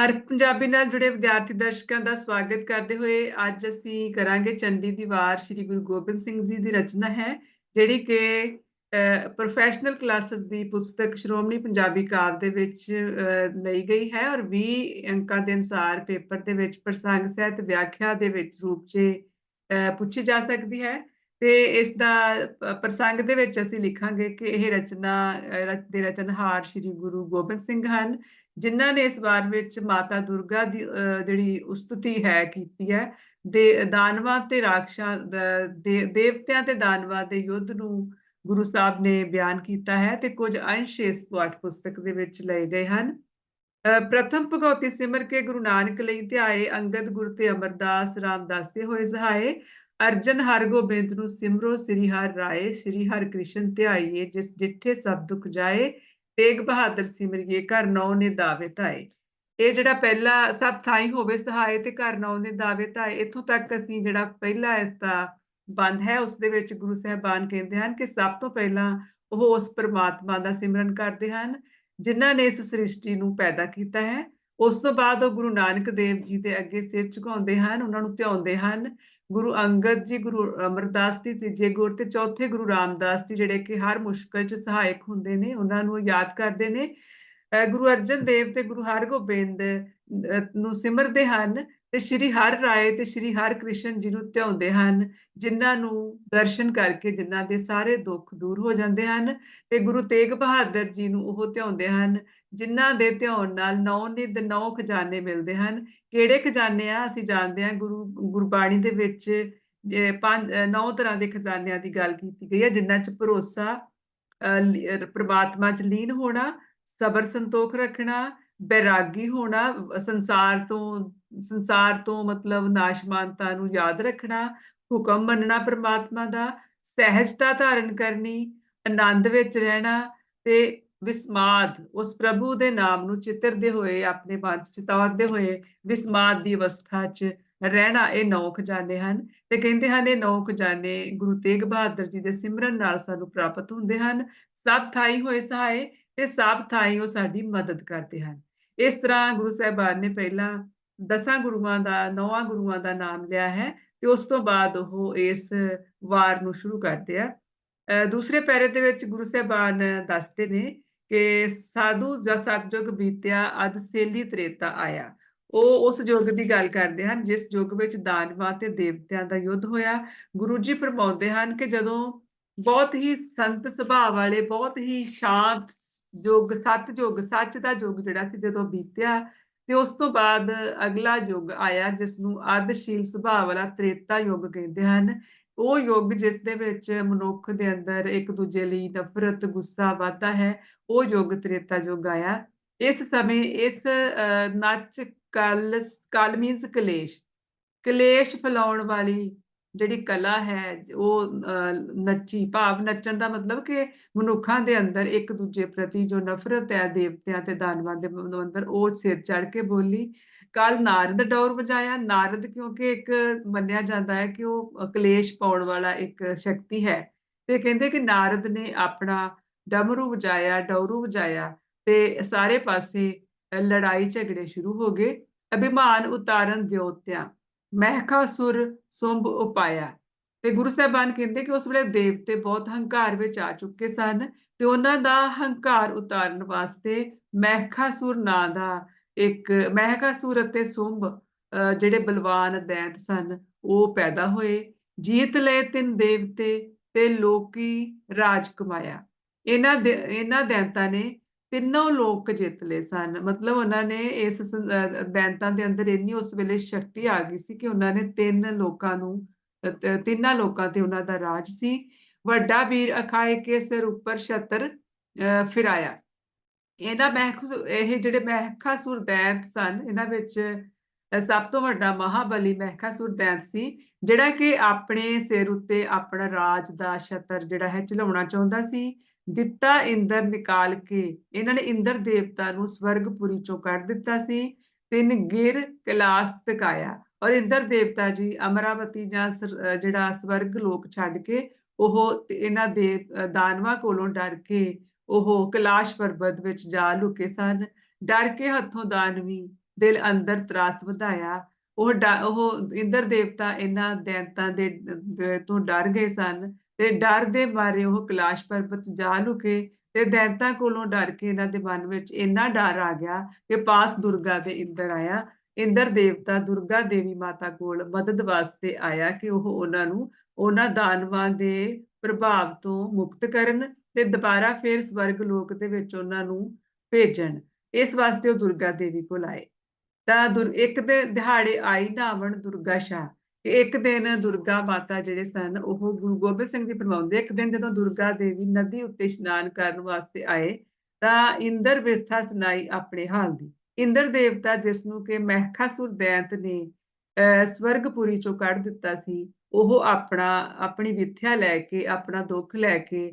ਹਰ ਪੰਜਾਬੀ ਨਾਲ ਜੁੜੇ ਵਿਦਿਆਰਥੀ ਦਰਸ਼ਕਾਂ ਦਾ ਸਵਾਗਤ ਕਰਦੇ ਹੋਏ ਅੱਜ ਅਸੀਂ ਕਰਾਂਗੇ ਚੰਡੀ ਦੀ ਵਾਰ ਸ੍ਰੀ ਗੁਰੂ ਗੋਬਿੰਦ ਸਿੰਘ ਜੀ ਦੀ ਰਚਨਾ ਹੈ, ਜਿਹੜੀ ਕਿ ਪ੍ਰੋਫੈਸ਼ਨਲ ਕਲਾਸਿਸ ਦੀ ਪੁਸਤਕ ਸ਼੍ਰੋਮਣੀ ਪੰਜਾਬੀ ਕਾਵ ਦੇ ਵਿੱਚ ਲਈ ਗਈ ਹੈ ਔਰ 20 ਅੰਕਾਂ ਦੇ ਅਨੁਸਾਰ ਪੇਪਰ ਦੇ ਵਿੱਚ ਪ੍ਰਸੰਗ ਸਹਿਤ ਵਿਆਖਿਆ ਦੇ ਵਿੱਚ ਰੂਪ 'ਚ ਪੁੱਛੀ ਜਾ ਸਕਦੀ ਹੈ। ਤੇ ਇਸ ਦਾ ਪ੍ਰਸੰਗ ਦੇ ਵਿੱਚ ਅਸੀਂ ਲਿਖਾਂਗੇ ਕਿ ਇਹ ਰਚਨਾ ਦੇ ਰਚਨਹਾਰ ਸ੍ਰੀ ਗੁਰੂ ਗੋਬਿੰਦ ਸਿੰਘ ਹਨ, ਜਿਨ੍ਹਾਂ ਨੇ ਇਸ ਵਾਰ ਵਿੱਚ ਮਾਤਾ ਦੁਰਗਾ ਦੀ ਜਿਹੜੀ ਉਸਤਤੀ ਹੈ ਕੀਤੀ ਹੈ, ਦੇ, ਦਾਨਵਾਂ ਤੇ ਰਾਖਸ਼ਾਂ ਦੇਵਤਿਆਂ ਤੇ ਦਾਨਵਾਂ ਦੇ ਯੁੱਧ ਨੂੰ ਗੁਰੂ ਸਾਹਿਬ ਨੇ ਬਿਆਨ ਕੀਤਾ ਹੈ ਤੇ ਕੁਝ ਅੰਸ਼ ਇਸ ਪਾਠ ਪੁਸਤਕ ਦੇ ਵਿੱਚ ਲਏ ਗਏ ਹਨ। ਪ੍ਰਥਮ ਭਗਉਤੀ ਸਿਮਰ ਕੇ ਗੁਰੂ ਨਾਨਕ ਲਈ ਧਿਆਏ, ਅੰਗਦ ਗੁਰ ਤੇ ਅਮਰਦਾਸ ਰਾਮਦਾਸ ਦੇ ਹੋਏ ਸਹਾਏ ਅਰਜਨ ਹਰਗੋਬਿੰਦ ਨੂੰ ਸਿਮਰੋ ਸ੍ਰੀ ਹਰ ਰਾਏ, ਸ੍ਰੀ ਹਰ ਕ੍ਰਿਸ਼ਨ ਧਿਆਈਏ, ਜਿਸ ਜਿੱਥੇ ਸਭ ਦੁੱਖ ਜਾਏ, ਤੇਗ ਬਹਾਦਰ ਸਿਮਰਿਏ, ਘਰ ਨੌ ਨੇ ਦਾਵੇ ਧਾਏ। ਇਹ ਜਿਹੜਾ ਪਹਿਲਾ ਸਭ ਥਾਈ ਹੋਵੇ ਸਹਾਇ ਤੇ ਘਰ ਨੌ ਨੇ ਦਾਵੇ ਧਾਏ, ਇਥੋਂ ਤੱਕ ਅਸੀਂ ਜਿਹੜਾ ਪਹਿਲਾ ਇਸ ਦਾ ਬੰਦ ਹੈ, ਉਸ ਦੇ ਵਿੱਚ ਗੁਰੂ ਸਾਹਿਬਾਨ ਕਹਿੰਦੇ ਹਨ ਕਿ ਸਭ ਤੋਂ ਪਹਿਲਾਂ ਉਹ ਉਸ ਪਰਮਾਤਮਾ ਦਾ ਸਿਮਰਨ ਕਰਦੇ ਹਨ, ਜਿਨ੍ਹਾਂ ਨੇ ਇਸ ਸ੍ਰਿਸ਼ਟੀ ਨੂੰ ਪੈਦਾ ਕੀਤਾ ਹੈ। ਉਸ ਤੋਂ ਬਾਅਦ ਉਹ ਗੁਰੂ ਨਾਨਕ ਦੇਵ ਜੀ ਦੇ ਅੱਗੇ ਸਿਰ ਝੁਕਾਉਂਦੇ ਹਨ, ਉਹਨਾਂ ਨੂੰ ਧਿਆਉਂਦੇ ਹਨ ਗੁਰੂ ਅੰਗਦ ਜੀ, ਗੁਰੂ ਅਮਰਦਾਸ ਦੀ ਤੀਜੇ ਗੁਰ ਤੇ ਚੌਥੇ ਗੁਰੂ ਰਾਮਦਾਸ ਜੀ, ਜਿਹੜੇ ਕਿ ਹਰ ਮੁਸ਼ਕਲ 'ਚ ਸਹਾਇਕ ਹੁੰਦੇ ਨੇ, ਉਹਨਾਂ ਨੂੰ ਯਾਦ ਕਰਦੇ ਨੇ। ਗੁਰੂ ਅਰਜਨ ਦੇਵ ਤੇ ਗੁਰੂ ਹਰਗੋਬਿੰਦ ਨੂੰ ਸਿਮਰਦੇ ਹਨ ਤੇ ਸ਼੍ਰੀ ਹਰ ਰਾਏ ਤੇ ਸ਼੍ਰੀ ਹਰ ਕ੍ਰਿਸ਼ਨ ਜੀ ਨੂੰ ਧਿਆਉਂਦੇ ਹਨ, ਜਿਨ੍ਹਾਂ ਨੂੰ ਦਰਸ਼ਨ ਕਰਕੇ ਜਿਨ੍ਹਾਂ ਦੇ ਸਾਰੇ ਦੁੱਖ ਦੂਰ ਹੋ ਜਾਂਦੇ ਹਨ ਤੇ ਗੁਰੂ ਤੇਗ ਬਹਾਦਰ ਜੀ ਨੂੰ ਉਹ ਧਿਆਉਂਦੇ ਹਨ, ਜਿਨ੍ਹਾਂ ਦੇ ਧਿਆਉਣ ਨਾਲ ਨੌ ਨਿਦ, ਨੌ ਖਜ਼ਾਨੇ ਮਿਲਦੇ ਹਨ। ਕਿਹੜੇ ਖਜ਼ਾਨੇ ਆ? ਅਸੀਂ ਜਾਣਦੇ ਹਾਂ ਗੁਰੂ, ਗੁਰਬਾਣੀ ਦੇ ਵਿੱਚ ਪੰਜ ਨੌ ਤਰ੍ਹਾਂ ਦੇ ਖਜ਼ਾਨਿਆਂ ਦੀ ਗੱਲ ਕੀਤੀ ਗਈ ਹੈ, ਜਿਨ੍ਹਾਂ 'ਚ ਭਰੋਸਾ ਪ੍ਰਮਾਤਮਾ 'ਚ ਲੀਨ ਹੋਣਾ, ਸਬਰ ਸੰਤੋਖ ਰੱਖਣਾ, ਬੈਰਾਗੀ ਹੋਣਾ, ਸੰਸਾਰ ਤੋਂ ਸੰਸਾਰ ਤੋਂ ਮਤਲਬ ਨਾਸ਼ਮਾਨਤਾ ਨੂੰ ਯਾਦ ਰੱਖਣਾ, ਹੁਕਮ ਮੰਨਣਾ ਪ੍ਰਮਾਤਮਾ ਦਾ, ਸਹਿਜਤਾ ਧਾਰਨ ਕਰਨੀ, ਆਨੰਦ ਵਿੱਚ ਰਹਿਣਾ ਤੇ ਵਿਸਮਾਦ, ਉਸ ਪ੍ਰਭੂ ਦੇ ਨਾਮ ਨੂੰ ਚਿੱਤਰਦੇ ਹੋਏ, ਆਪਣੇ ਮਨ 'ਚ ਹੋਏ ਵਿਸਮਾਦ ਦੀ ਅਵਸਥਾ 'ਚ ਰਹਿਣਾ ਇਹ ਨੌ ਖਜ਼ਾਨੇ ਹਨ ਤੇ ਕਹਿੰਦੇ ਹਨ ਇਹ ਨੌ ਖਜ਼ਾਨੇ ਗੁਰੂ ਤੇਗ ਬਹਾਦਰ ਜੀ ਦੇ ਸਿਮਰਨ ਨਾਲ ਸਾਨੂੰ ਪ੍ਰਾਪਤ ਹੁੰਦੇ ਹਨ, ਸਭ ਥਾਈ ਹੋਏ ਸਹਾਏ ਤੇ ਸਭ ਥਾਈ ਉਹ ਸਾਡੀ ਮਦਦ ਕਰਦੇ ਹਨ। ਇਸ ਤਰ੍ਹਾਂ ਗੁਰੂ ਸਾਹਿਬਾਨ ਨੇ ਪਹਿਲਾਂ ਦਸਾਂ ਗੁਰੂਆਂ ਦਾ, ਨੌਵਾਂ ਗੁਰੂਆਂ ਦਾ ਨਾਮ ਲਿਆ ਹੈ ਤੇ ਉਸ ਤੋਂ ਬਾਅਦ ਉਹ ਇਸ ਵਾਰ ਨੂੰ ਸ਼ੁਰੂ ਕਰਦੇ ਆ। ਦੂਸਰੇ ਪੈਰੇ ਦੇ ਵਿੱਚ ਗੁਰੂ ਸਾਹਿਬਾਨ ਦੱਸਦੇ ਨੇ ਕਿ ਸਾਧੂ ਜਦ ਸਤਜੁਗ ਬੀਤਿਆ, ਅਦ ਸੇਲੀ ਤ੍ਰੇਤਾ ਆਇਆ। ਉਹ ਉਸ ਯੁੱਗ ਦੀ ਗੱਲ ਕਰਦੇ ਹਨ, ਜਿਸ ਯੁੱਗ ਵਿੱਚ ਦਾਨਵਾਂ ਤੇ ਦੇਵਤਿਆਂ ਦਾ ਯੁੱਧ ਹੋਇਆ। ਗੁਰੂ ਜੀ ਫਰਮਾਉਂਦੇ ਹਨ ਕਿ ਜਦੋਂ ਬਹੁਤ ਹੀ ਸੰਤ ਸੁਭਾਅ ਵਾਲੇ, ਬਹੁਤ ਹੀ ਸ਼ਾਂਤ ਯੁੱਗ ਸਤ ਯੁੱਗ ਸੱਚ ਦਾ ਯੁੱਗ ਜਿਹੜਾ ਸੀ, ਜਦੋਂ ਬੀਤਿਆ ਤੇ ਉਸ ਤੋਂ ਬਾਅਦ ਅਗਲਾ ਯੁੱਗ ਆਇਆ ਜਿਸ ਨੂੰ ਅਦਸ਼ੀਲ ਸੁਭਾਅ ਵਾਲਾ ਤ੍ਰੇਤਾ ਯੁੱਗ ਕਹਿੰਦੇ ਹਨ। ਉਹ ਯੁੱਗ ਜਿਸ ਦੇ ਵਿੱਚ ਮਨੁੱਖ ਦੇ ਅੰਦਰ ਇੱਕ ਦੂਜੇ ਲਈ ਨਫ਼ਰਤ, ਗੁੱਸਾ ਵਧਦਾ ਹੈ, ਉਹ ਯੁੱਗ ਤ੍ਰੇਤਾ ਯੁੱਗ ਆਇਆ। ਇਸ ਸਮੇਂ ਇਸ ਨੱਚ ਕਲ ਕਲ ਮੀਨਸ ਕਲੇਸ਼। ਕਲੇਸ਼ ਫਲਾਉਣ ਵਾਲੀ ਜਿਹੜੀ ਕਲਾ ਹੈ, ਉਹ ਨੱਚੀ, ਭਾਵ ਨੱਚਣ ਦਾ ਮਤਲਬ ਕਿ ਮਨੁੱਖਾਂ ਦੇ ਅੰਦਰ ਇੱਕ ਦੂਜੇ ਪ੍ਰਤੀ ਜੋ ਨਫ਼ਰਤ ਹੈ, ਦੇਵਤਿਆਂ ਤੇ ਦਾਨਵਾਂ ਦੇ ਅੰਦਰ, ਉਹ ਸਿਰ ਚੜ ਕੇ ਬੋਲੀ। ਕੱਲ ਨਾਰਦ ਡੌਰ ਵਜਾਇਆ। ਨਾਰਦ ਕਿਉਂਕਿ ਇੱਕ ਮੰਨਿਆ ਜਾਂਦਾ ਹੈ ਕਿ ਉਹ ਕਲੇਸ਼ ਪਾਉਣ ਵਾਲਾ ਇੱਕ ਸ਼ਕਤੀ ਹੈ। ਤੇ ਕਹਿੰਦੇ ਕਿ ਨਾਰਦ ਨੇ ਆਪਣਾ ਡਮਰੂ ਵਜਾਇਆ, ਡੌਰੂ ਵਜਾਇਆ ਤੇ ਸਾਰੇ ਪਾਸੇ ਲੜਾਈ ਝਗੜੇ ਸ਼ੁਰੂ ਹੋ ਗਏ। ਅਭਿਮਾਨ ਉਤਾਰਨ ਦਿਓਤਿਆਂ ਮਹਿਕਾਸੁਰ ਸੁੰਭ ਉਪਾਇਆ। ਤੇ ਗੁਰੂ ਸਾਹਿਬਾਨ ਕਹਿੰਦੇ ਕਿ ਉਸ ਵੇਲੇ ਦੇਵਤੇ ਬਹੁਤ ਹੰਕਾਰ ਵਿੱਚ ਆ ਚੁੱਕੇ ਸਨ ਤੇ ਉਹਨਾਂ ਦਾ ਹੰਕਾਰ ਉਤਾਰਨ ਵਾਸਤੇ ਮਹਿਕਾਸੁਰ ਨਾਂ ਦਾ ਇੱਕ ਮਹਿਕਾਸੁਰ ਅਤੇ ਸੁੰਭ ਜਿਹੜੇ ਬਲਵਾਨ ਦੈਂਤ ਸਨ, ਉਹ ਪੈਦਾ ਹੋਏ। ਜੀਤ ਲਏ ਤਿੰਨ ਦੇਵਤੇ ਤੇ ਲੋਕੀ ਰਾਜ ਕਮਾਇਆ। ਇਹਨਾਂ ਇਹਨਾਂ ਦੈਂਤਾਂ ਨੇ ਤਿੰਨੋਂ ਲੋਕ ਜਿੱਤ ਲਏ ਸਨ। ਮਤਲਬ ਉਹਨਾਂ ਨੇ ਇਸ ਦੈਂਤਾਂ ਦੇ ਅੰਦਰ ਇੰਨੀ ਉਸ ਵੇਲੇ ਸ਼ਕਤੀ ਆ ਗਈ ਸੀ ਕਿ ਉਹਨਾਂ ਨੇ ਤਿੰਨ ਲੋਕਾਂ ਨੂੰ ਤਿੰਨਾਂ ਲੋਕਾਂ ਤੇ ਉਹਨਾਂ ਦਾ ਰਾਜ ਸੀ। ਵੱਡਾ ਵੀਰ ਅਖਾਏ ਕੇ ਸਿਰ ਉੱਪਰ ਛਤਰ ਫਿਰਾਇਆ। ਇਹਨਾਂ ਮਹਿਕ, ਇਹ ਜਿਹੜੇ ਮਹਿਖਾਸੁਰ ਦੈਂਤ ਸਨ, ਇਹਨਾਂ ਵਿੱਚ ਸਭ ਤੋਂ ਵੱਡਾ ਮਹਾਬਲੀ ਮਹਿਖਾਸੁਰ ਦੈਂਤ ਸੀ, ਜਿਹੜਾ ਕਿ ਆਪਣੇ ਸਿਰ ਉੱਤੇ ਆਪਣਾ ਰਾਜ ਦਾ ਛਤਰ ਜਿਹੜਾ ਹੈ ਚਲਾਉਣਾ ਚਾਹੁੰਦਾ ਸੀ। ਦਿੱਤਾ ਇੰਦਰ ਨਿਕਾਲ ਕੇ, ਇਹਨਾਂ ਨੇ ਇੰਦਰ ਦੇਵਤਾ ਨੂੰ ਸਵਰਗਪੁਰੀ ਚੋਂ ਕੱਢ ਦਿੱਤਾ ਸੀ। ਤਿੰਨ ਗਿਰ ਕਲਾਸ ਤਕਾਇਆ ਔਰ ਇੰਦਰ ਦੇਵਤਾ ਜੀ ਅਮਰਾਵਤੀ ਜਾਂ ਜਿਹੜਾ ਸਵਰਗ ਲੋਕ ਛੱਡ ਕੇ ਉਹ ਇਹਨਾਂ ਦੇ ਦਾਨਵਾ ਕੋਲੋਂ ਡਰ ਕੇ ਉਹ ਕਲਾਸ਼ ਪਰਬਤ ਵਿੱਚ ਜਾ ਲੁਕੇ ਸਨ। ਡਰ ਕੇ ਹੱਥੋਂ ਦਾਨਵੀ ਦਿਲ ਅੰਦਰ ਤਰਾਸ ਵਧਾਇਆ। ਉਹ ਉਹ ਇੰਦਰ ਦੇਵਤਾ ਇਹਨਾਂ ਦੈਂਤਾਂ ਦੇ ਤੋਂ ਡਰ ਗਏ ਸਨ ਤੇ ਡਰ ਦੇ ਬਾਰੇ ਉਹ ਕਲਾਸ਼ ਪਰਬਤ ਜਾ ਲੁਕੇ ਤੇ ਦੈਂਤਾਂ ਕੋਲੋਂ ਡਰ ਕੇ ਇਹਨਾਂ ਦੇ ਮਨ ਵਿੱਚ ਇੰਨਾ ਡਰ ਆ ਗਿਆ ਕਿ ਪਾਸ ਦੁਰਗਾ ਦੇ ਇੰਦਰ ਆਇਆ। ਇੰਦਰ ਦੇਵਤਾ ਦੁਰਗਾ ਦੇਵੀ ਮਾਤਾ ਕੋਲ ਮਦਦ ਵਾਸਤੇ ਆਇਆ ਕਿ ਉਹ ਉਹਨਾਂ ਨੂੰ ਉਹਨਾਂ ਦਾਨਵਾਂ ਦੇ ਪ੍ਰਭਾਵ ਤੋਂ ਮੁਕਤ ਕਰਨ ਤੇ ਦੁਬਾਰਾ ਫੇਰ ਸਵਰਗ ਲੋਕ ਦੇ ਵਿੱਚ ਉਹਨਾਂ ਨੂੰ ਭੇਜਣ। ਇਸ ਵਾਸਤੇ ਉਹ ਦੁਰਗਾ ਦੇਵੀ ਕੋਲ ਆਏ। ਤਾਂ ਇੱਕ ਦੇ ਦਿਹਾੜੇ ਆਈ ਨਾਵਣ ਦੁਰਗਾ ਸ਼ਾ ਇੱਕ ਦਿਨ ਦੁਰਗਾ ਮਾਤਾ ਜਿਹੜੇ ਸਨ, ਉਹ ਗੁਰੂ ਗੋਬਿੰਦ ਸਿੰਘ ਜੀ ਫਰਮਾਉਂਦੇ ਇੱਕ ਦਿਨ ਜਦੋਂ ਦੁਰਗਾ ਦੇਵੀ ਨਦੀ ਉੱਤੇ ਇਸ਼ਨਾਨ ਕਰਨ ਵਾਸਤੇ ਆਏ, ਤਾਂ ਇੰਦਰ ਵਿਰਥਾ ਸੁਣਾਈ ਆਪਣੇ ਹਾਲ ਦੀ। ਇੰਦਰ ਦੇਵਤਾ ਜਿਸ ਨੂੰ ਕਿ ਮਹਿਖਾਸੁਰ ਦੈਂਤ ਨੇ ਸਵਰਗਪੁਰੀ ਚੋਂ ਕੱਢ ਦਿੱਤਾ ਸੀ, ਉਹ ਆਪਣਾ, ਆਪਣੀ ਵਿਥਿਆ ਲੈ ਕੇ, ਆਪਣਾ ਦੁੱਖ ਲੈ ਕੇ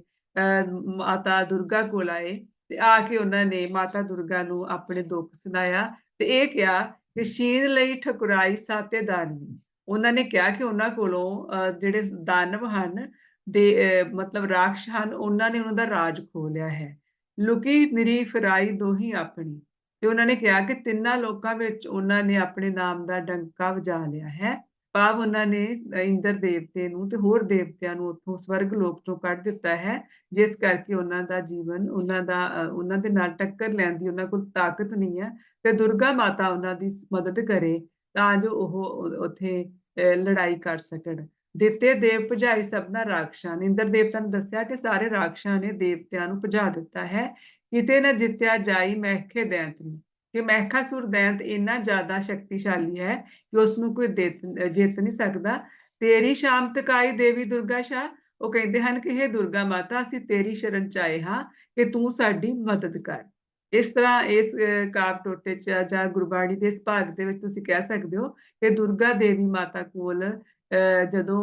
ਮਾਤਾ ਦੁਰਗਾ ਕੋਲ ਆਏ, ਤੇ ਆ ਕੇ ਉਹਨਾਂ ਨੇ ਮਾਤਾ ਦੁਰਗਾ ਨੂੰ ਆਪਣੇ ਦੁੱਖ ਸੁਣਾਇਆ ਤੇ ਇਹ ਕਿਹਾ ਕਿ ਸ਼ੀਨ ਲਈ ਠਕੁਰਾਈ ਸਾਤੇ ਦਾਨਵੀ ਉਹਨਾਂ ਨੇ ਕਿਹਾ ਕਿ ਉਹਨਾਂ ਕੋਲੋਂ ਜਿਹੜੇ ਦਾਨਵ ਹਨ, ਦੇ ਮਤਲਬ ਰਾਖਸ਼ ਹਨ, ਉਹਨਾਂ ਨੇ ਉਹਨਾਂ ਦਾ ਰਾਜ ਖੋ ਲਿਆ ਹੈ। ਲੁਕੀ ਨਿਰੀ ਫਰਾਈ ਦੋਹੀ ਆਪਣੀ। ਤੇ ਉਹਨਾਂ ਨੇ ਕਿਹਾ ਕਿ ਤਿੰਨਾਂ ਲੋਕਾਂ ਵਿੱਚ ਉਹਨਾਂ ਨੇ ਆਪਣੇ ਨਾਮ ਦਾ ਡੰਕਾ ਵਜਾ ਲਿਆ ਹੈ। ਭਾਵ ਉਹਨਾਂ ਨੇ ਇੰਦਰ ਦੇਵਤੇ ਨੂੰ ਤੇ ਹੋਰ ਦੇਵਤਿਆਂ ਨੂੰ ਉੱਥੋਂ ਸਵਰਗ ਲੋਕ ਤੋਂ ਕੱਢ ਦਿੱਤਾ ਹੈ, ਜਿਸ ਕਰਕੇ ਉਹਨਾਂ ਦਾ ਜੀਵਨ, ਉਹਨਾਂ ਦਾ ਉਹਨਾਂ ਦੇ ਨਾਲ ਟੱਕਰ ਲੈਣ ਦੀ ਉਹਨਾਂ ਕੋਲ ਤਾਕਤ ਨਹੀਂ ਹੈ ਤੇ ਦੁਰਗਾ ਮਾਤਾ ਉਹਨਾਂ ਦੀ ਮਦਦ ਕਰੇ ਤਾਂ ਜੋ ਉਹ ਉੱਥੇ ਲੜਾਈ ਕਰ ਸਕਣ। ਦਿੱਤੇ ਦੇਵ ਭਜਾਈ ਸਭਨਾ ਰਾਖਸ਼ਾਂ ਨੇ। ਇੰਦਰ ਦੇਵਤਾ ਨੇ ਦੱਸਿਆ ਕਿ ਸਾਰੇ ਰਾਖਸ਼ਾਂ ਨੇ ਦੇਵਤਿਆਂ ਨੂੰ ਭਜਾ ਦਿੱਤਾ ਹੈ, ਕਿਤੇ ਨਾ ਜਿੱਤਿਆ ਜਾਈ ਮਹਿਖੇ ਦੈਂਤ ਨੂੰ। ਕਿ ਮਹਿਖਾਸੁਰ ਦੈਂਤ ਇੰਨਾ ਜ਼ਿਆਦਾ ਸ਼ਕਤੀਸ਼ਾਲੀ ਹੈ ਕਿ ਉਸ ਨੂੰ ਕੋਈ ਜਿੱਤ ਨਹੀਂ ਸਕਦਾ। ਤੇਰੀ ਸ਼ਾਮ ਤਕਾਈ ਦੇਵੀ ਦੁਰਗਾ ਸ਼ਾ, ਉਹ ਕਹਿੰਦੇ ਹਨ ਕਿ ਇਹ ਦੁਰਗਾ ਮਾਤਾ, ਅਸੀਂ ਤੇਰੀ ਸ਼ਰਨ ਚਾਏ ਹਾਂ ਕਿ ਤੂੰ ਸਾਡੀ ਮਦਦ ਕਰ। ਇਸ ਤਰ੍ਹਾਂ ਇਸ ਕਾਵ ਟੋਟੇ ਚ ਜਾਂ ਗੁਰਬਾਣੀ ਦੇ ਇਸ ਭਾਗ ਦੇ ਵਿੱਚ ਤੁਸੀਂ ਕਹਿ ਸਕਦੇ ਹੋ ਕਿ ਦੁਰਗਾ ਦੇਵੀ ਮਾਤਾ ਕੋਲ ਜਦੋਂ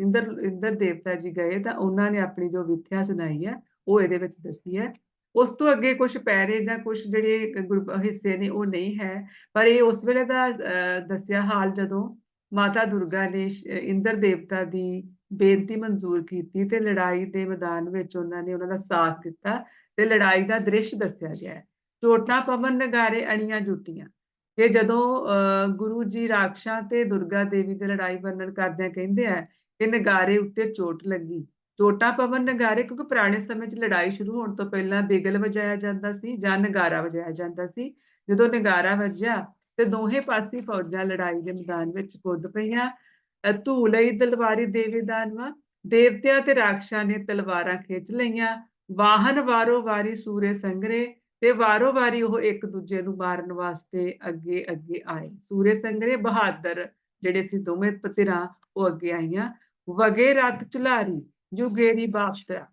ਇੰਦਰ ਇੰਦਰ ਦੇਵਤਾ ਜੀ ਗਏ ਤਾਂ ਉਹਨਾਂ ਨੇ ਆਪਣੀ ਜੋ ਵਿਥਿਆ ਸੁਣਾਈ ਹੈ, ਉਹ ਇਹਦੇ ਵਿੱਚ ਦੱਸੀ ਹੈ ਉਸ ਤੋਂ ਅੱਗੇ ਕੁਝ ਪੈਰੇ ਜਾਂ ਕੁਝ ਜਿਹੜੇ ਹਿੱਸੇ ਨੇ ਉਹ ਨਹੀਂ ਹੈ। ਪਰ ਇਹ ਉਸ ਵੇਲੇ ਦਾ ਦੱਸਿਆ ਹਾਲ ਜਦੋਂ ਮਾਤਾ ਦੁਰਗਾ ਨੇ ਇੰਦਰ ਦੇਵਤਾ ਦੀ ਬੇਨਤੀ ਮਨਜ਼ੂਰ ਕੀਤੀ ਤੇ ਲੜਾਈ ਦੇ ਮੈਦਾਨ ਵਿੱਚ ਉਹਨਾਂ ਨੇ ਉਹਨਾਂ ਦਾ ਸਾਥ ਦਿੱਤਾ ਤੇ ਲੜਾਈ ਦਾ ਦ੍ਰਿਸ਼ ਦੱਸਿਆ ਗਿਆ ਹੈ। ਚੋਟਾਂ, ਪਵਨ, ਨਗਾਰੇ, ਅਣੀਆਂ, ਜੁਟੀਆਂ। ਤੇ ਜਦੋਂ ਗੁਰੂ ਜੀ ਰਾਖਸ਼ਾਂ ਤੇ ਦੁਰਗਾ ਦੇਵੀ ਦੀ ਲੜਾਈ ਵਰਣਨ ਕਰਦਿਆਂ ਕਹਿੰਦੇ ਆ ਕਿ ਨਗਾਰੇ ਉੱਤੇ ਚੋਟ ਲੱਗੀ ਚੋਟਾਂ ਪਵਨ ਨਗਾਰੇ, ਕਿਉਂਕਿ ਪੁਰਾਣੇ ਸਮੇਂ 'ਚ ਲੜਾਈ ਸ਼ੁਰੂ ਹੋਣ ਤੋਂ ਪਹਿਲਾਂ ਬਿਗਲ ਵਜਾਇਆ ਜਾਂਦਾ ਸੀ ਜਾਂ ਨਗਾਰਾ ਵਜਾਇਆ ਜਾਂਦਾ ਸੀ। ਜਦੋਂ ਨਗਾਰਾ ਵੱਜਿਆ ਤੇ ਦੋਹੇ ਪਾਸੇ ਫੌਜਾਂ ਲੜਾਈ ਦੇ ਮੈਦਾਨ ਵਿੱਚ ਕੁੱਦ ਪਈਆਂ। ਧੂ ਲਈ ਤਲਵਾਰੀ ਦੇਵੀ ਦੇਵਤਿਆਂ ਤੇ ਰਾਖਸ਼ਾਂ ਨੇ ਤਲਵਾਰਾਂ ਖਿੱਚ ਲਈਆਂ। ਵਾਹਨ ਵਾਰੋ ਵਾਰੀ ਸੂਰੇ ਸੰਗਰੇ ਤੇ ਵਾਰੋ ਵਾਰੀ ਉਹ ਇੱਕ ਦੂਜੇ ਨੂੰ ਮਾਰਨ ਵਾਸਤੇ ਅੱਗੇ ਅੱਗੇ ਆਏ। ਸੂਰੇ ਸੰਗਰੇ ਬਹਾਦਰ ਜਿਹੜੇ ਸੀ ਦੋਵੇਂ ਪਤਿਰਾਂ ਉਹ ਅੱਗੇ ਆਈਆਂ। ਵਗੇ ਰਤ ਚੁਲਾਰੀ ਜੁਗੇਰੀ ਬਾਪਤਰਾ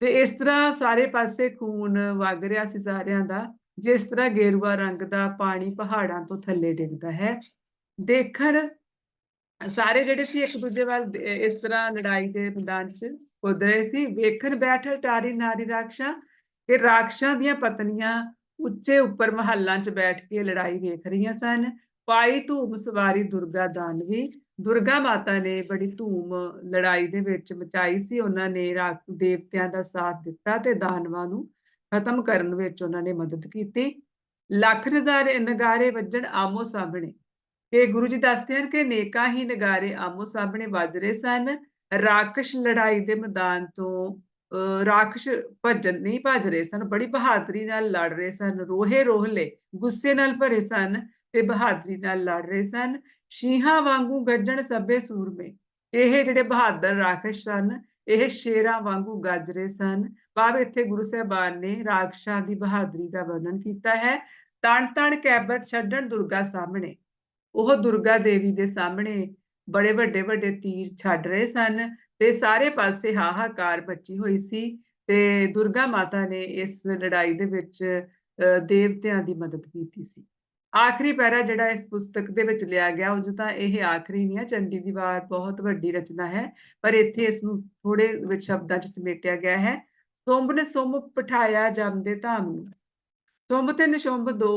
ਤੇ ਇਸ ਤਰ੍ਹਾਂ ਸਾਰੇ ਪਾਸੇ ਖੂਨ ਵਗ ਰਿਹਾ ਸੀ ਸਾਰਿਆਂ ਦਾ, ਜਿਸ ਤਰ੍ਹਾਂ ਗੇਰੂਆ ਰੰਗ ਦਾ ਪਾਣੀ ਪਹਾੜਾਂ ਤੋਂ ਥੱਲੇ ਡਿੱਗਦਾ ਹੈ। ਦੇਖਣ ਸਾਰੇ ਜਿਹੜੇ ਸੀ ਇੱਕ ਦੂਜੇ ਵੱਲ ਇਸ ਤਰ੍ਹਾਂ ਲੜਾਈ ਦੇ ਮੈਦਾਨ 'ਚ ਕੁਦਰੇ ਸੀ। ਵੇਖਣ ਬੈਠ ਟਾਰੀ ਨਾਰੀ ਰਾਖਸ਼ਾਂ ਕਿ ਰਾਖਸ਼ਾਂ ਦੀਆਂ ਪਤਨੀਆਂ ਉੱਚੇ ਉੱਪਰ ਮਹੱਲਾਂ 'ਚ ਬੈਠ ਕੇ ਲੜਾਈ ਵੇਖ ਰਹੀਆਂ ਸਨ। ਪਾਈ ਧੂਮ ਸਵਾਰੀ ਦੁਰਗਾ ਦਾਨਵੀ ਦੁਰਗਾ ਮਾਤਾ ਨੇ ਬੜੀ ਧੂਮ ਲੜਾਈ ਦੇ ਵਿੱਚ ਮਚਾਈ ਸੀ। ਉਹਨਾਂ ਨੇ ਦੇਵਤਿਆਂ ਦਾ ਸਾਥ ਦਿੱਤਾ ਤੇ ਦਾਨਵਾਂ ਨੂੰ ਖਤਮ ਕਰਨ ਵਿੱਚ ਉਹਨਾਂ ਨੇ ਮਦਦ ਕੀਤੀ। ਲੱਖ ਨਜ਼ਾਰੇ, ਨਗਾਰੇ ਵੱਜਣ ਆਮੋ ਸਾਹਮਣੇ। ਕਿ ਗੁਰੂ ਜੀ ਦੱਸਦੇ ਹਨ ਕਿ ਨੇਕਾ ਹੀ ਨਗਾਰੇ ਆਮੋ ਸਾਹਮਣੇ ਵੱਜ ਰਹੇ ਸਨ। ਰਾਖਸ਼ ਲੜਾਈ ਦੇ ਮੈਦਾਨ ਤੋਂ ਰਾਖਸ਼ ਭੱਜਣ ਨਹੀਂ ਭੱਜ ਰਹੇ ਸਨ। ਬੜੀ ਬਹਾਦਰੀ ਨਾਲ ਲੜ ਰਹੇ ਸਨ। ਰੋਹੇ ਰੋਹਲੇ ਗੁੱਸੇ ਨਾਲ ਭਰੇ ਸਨ। ਤੇ ਬਹਾਦਰੀ ਨਾਲ ਲੜ ਰਹੇ ਸਨ। ਸ਼ੀਹਾਂ ਵਾਂਗੂ ਗੱਜਣ ਸਭੇ ਸੂਰਮੇ। ਇਹ ਜਿਹੜੇ ਬਹਾਦਰ ਰਾਖਸ਼ ਸਨ, ਇਹ ਸ਼ੇਰਾਂ ਵਾਂਗੂ ਗੱਜ ਰਹੇ ਸਨ। ਭਾਵ ਇੱਥੇ ਗੁਰੂ ਸਾਹਿਬਾਨ ਨੇ ਰਾਖਸ਼ਾਂ ਦੀ ਬਹਾਦਰੀ ਦਾ ਵਰਣਨ ਕੀਤਾ ਹੈ। ਤਣ ਤਣ ਕੈਬਰ ਛੱਡਣ ਦੁਰਗਾ ਸਾਹਮਣੇ। ਉਹ ਦੁਰਗਾ ਦੇਵੀ ਦੇ ਸਾਹਮਣੇ ਬੜੇ ਵੱਡੇ ਵੱਡੇ ਤੀਰ ਛੱਡ ਰਹੇ ਸਨ ਤੇ ਸਾਰੇ ਪਾਸੇ ਹਾਹਾਕਾਰ ਮੱਚੀ ਹੋਈ ਸੀ ਤੇ ਦੁਰਗਾ ਮਾਤਾ ਨੇ ਇਸ ਲੜਾਈ ਦੇ ਵਿੱਚ ਦੇਵਤਿਆਂ ਦੀ ਮਦਦ ਕੀਤੀ ਸੀ। ਆਖਰੀ ਪੈਰਾ ਜਿਹੜਾ ਇਸ ਪੁਸਤਕ ਦੇ ਵਿੱਚ ਲਿਆ ਗਿਆ, ਉਹ ਤਾਂ ਇਹ ਆਖਰੀ ਨਹੀਂ ਹੈ, ਚੰਡੀ ਦੀ ਵਾਰ ਬਹੁਤ ਵੱਡੀ ਰਚਨਾ ਹੈ, ਪਰ ਇੱਥੇ ਇਸ ਨੂੰ ਥੋੜੇ ਵਿੱਚ ਸ਼ਬਦਾਂ 'ਚ ਸਮੇਟਿਆ ਗਿਆ ਹੈ। ਸੋਮਬ ਨੇ ਸੋਮ ਪਠਾਇਆ ਜੰਮ ਧਾਮ ਨੂੰ। ਸੋਮਬ ਤੇ ਨਿਸ਼ੋਮਬ ਦੋ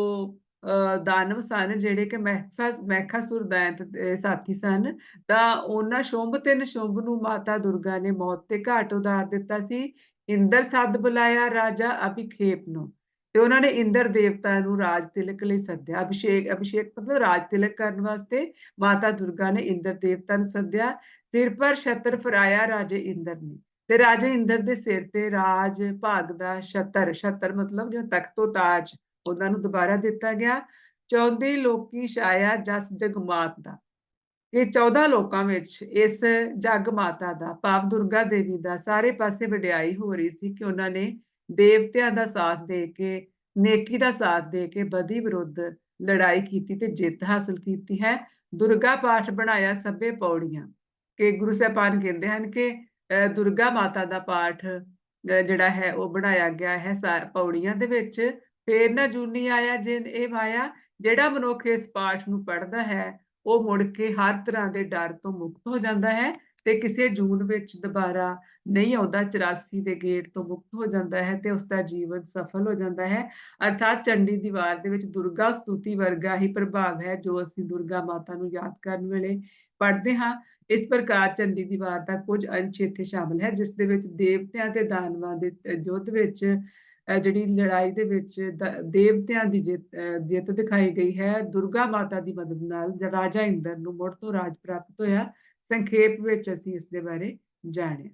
ਦਾਨਵ ਸਨ, ਜਿਹੜੇ ਕਿ ਮਹਿਸਾ, ਮਹਿਖਾਸੁਰ ਦੈਂਤ ਸਾਥੀ ਸਨ। ਤਾਂ ਉਹਨਾਂ ਸ਼ੁੰਭ ਤੇ ਨਿਸ਼ੁੰਭ ਨੂੰ ਮਾਤਾ ਦੁਰਗਾ ਨੇ ਮੌਤ ਤੇ ਘਾਟ ਉਤਾਰ ਦਿੱਤਾ ਸੀ। ਇੰਦਰ ਸੱਦ ਬੁਲਾਇਆ ਰਾਜਾ ਅਭਿਖੇਪ ਨੂੰ। ਤੇ ਉਹਨਾਂ ਨੇ ਇੰਦਰ ਦੇਵਤਾ ਨੂੰ ਰਾਜ ਤਿਲਕ ਲਈ ਸੱਦਿਆ, ਅਭਿਸ਼ੇਕ ਅਭਿਸ਼ੇਕ ਮਤਲਬ ਰਾਜ ਤਿਲਕ ਕਰਨ ਵਾਸਤੇ ਮਾਤਾ ਦੁਰਗਾ ਨੇ ਇੰਦਰ ਦੇਵਤਾ ਨੂੰ ਸੱਦਿਆ, ਸਿਰ ਪਰ ਛਤਰ ਫਰਾਇਆ ਰਾਜੇ ਇੰਦਰ ਨੇ। ਤੇ ਰਾਜੇ ਇੰਦਰ ਦੇ ਸਿਰ ਤੇ ਰਾਜ, ਭਾਗ ਦਾ ਛਤਰ ਛਤਰ ਮਤਲਬ ਜੋ ਤਖਤੋ ਤਾਜ ਉਹਨਾਂ ਨੂੰ ਦੁਬਾਰਾ ਦਿੱਤਾ ਗਿਆ। ਚੌਂਦੇ ਲੋਕੀ ਛਾਇਆ ਜਸ ਜਗਮਾਤ ਦਾ। ਇਹ 14 ਲੋਕਾਂ ਵਿੱਚ ਇਸ ਜਗ ਮਾਤਾ ਦਾ, ਭਾਵ ਦੁਰਗਾ ਦੇਵੀ ਦਾ ਸਾਰੇ ਪਾਸੇ ਵਡਿਆਈ ਹੋ ਰਹੀ ਸੀ ਕਿ ਉਹਨਾਂ ਨੇ ਦੇਵਤਿਆਂ ਦਾ ਸਾਥ ਦੇ ਕੇ ਨੇਕੀ ਦਾ ਸਾਥ ਦੇ ਕੇ ਬਦੀ ਵਿਰੁੱਧ ਲੜਾਈ ਕੀਤੀ ਤੇ ਜਿੱਤ ਹਾਸਲ ਕੀਤੀ ਹੈ। ਦੁਰਗਾ ਪਾਠ ਬਣਾਇਆ ਸਭੇ ਪੌੜੀਆਂ। ਕਿ ਗੁਰੂ ਸਾਹਿਬਾਨ ਕਹਿੰਦੇ ਹਨ ਕਿ ਅਹ, ਦੁਰਗਾ ਮਾਤਾ ਦਾ ਪਾਠ ਅਹ, ਜਿਹੜਾ ਹੈ ਉਹ ਬਣਾਇਆ ਗਿਆ ਹੈ ਸਾ- ਪੌੜੀਆਂ ਦੇ ਵਿੱਚ। ਫੇਰ ਨਾ ਜੂਨੀ ਆਇਆ ਜਿਨ ਇਹ ਮਾਇਆ ਜਿਹੜਾ ਮਨੁੱਖ ਇਸ ਪਾਠ ਨੂੰ ਪੜ੍ਹਦਾ ਹੈ ਉਹ ਮੁੜ ਕੇ ਹਰ ਤਰ੍ਹਾਂ ਦੇ ਡਰ ਤੋਂ ਮੁਕਤ ਹੋ ਜਾਂਦਾ ਹੈ। ਤੇ ਕਿਸੇ ਜੂਨ ਵਿੱਚ ਦੁਬਾਰਾ ਨਹੀਂ ਆਉਂਦਾ 84 ਦੇ ਗੇਟ ਤੋਂ ਮੁਕਤ ਹੋ ਜਾਂਦਾ ਹੈ ਤੇ ਉਸ ਦਾ ਜੀਵਨ ਸਫਲ ਹੋ ਜਾਂਦਾ ਹੈ। ਅਰਥਾਤ ਚੰਡੀ ਦੀਵਾਰ ਦੇ ਵਿੱਚ ਦੁਰਗਾ ਸਤੂਤੀ ਵਰਗਾ ਹੀ ਪ੍ਰਭਾਵ ਹੈ, ਜੋ ਅਸੀਂ ਦੁਰਗਾ ਮਾਤਾ ਨੂੰ ਯਾਦ ਕਰਨ ਵੇਲੇ ਪੜ੍ਹਦੇ ਹਾਂ। ਇਸ ਪ੍ਰਕਾਰ ਚੰਡੀ ਦੀਵਾਰ ਦਾ ਕੁਝ ਅੰਸ਼ ਇੱਥੇ ਸ਼ਾਮਲ ਹੈ, ਜਿਸ ਦੇ ਵਿੱਚ ਦੇਵਤਿਆਂ ਤੇ ਦਾਨਵਾਂ ਦੇ ਯੁੱਧ ਵਿੱਚ ਜਿਹੜੀ ਲੜਾਈ ਦੇ ਵਿੱਚ ਦੇਵਤਿਆਂ ਦੀ ਜਿੱਤ ਜਿੱਤ ਦਿਖਾਈ ਗਈ ਹੈ। ਦੁਰਗਾ ਮਾਤਾ ਦੀ ਮਦਦ ਨਾਲ ਰਾਜਾ ਇੰਦਰ ਨੂੰ ਮੁੜ ਤੋਂ ਰਾਜ ਪ੍ਰਾਪਤ ਹੋਇਆ। ਸੰਖੇਪ ਵਿੱਚ ਅਸੀਂ ਇਸ ਦੇ ਬਾਰੇ ਜਾਣਿਆ।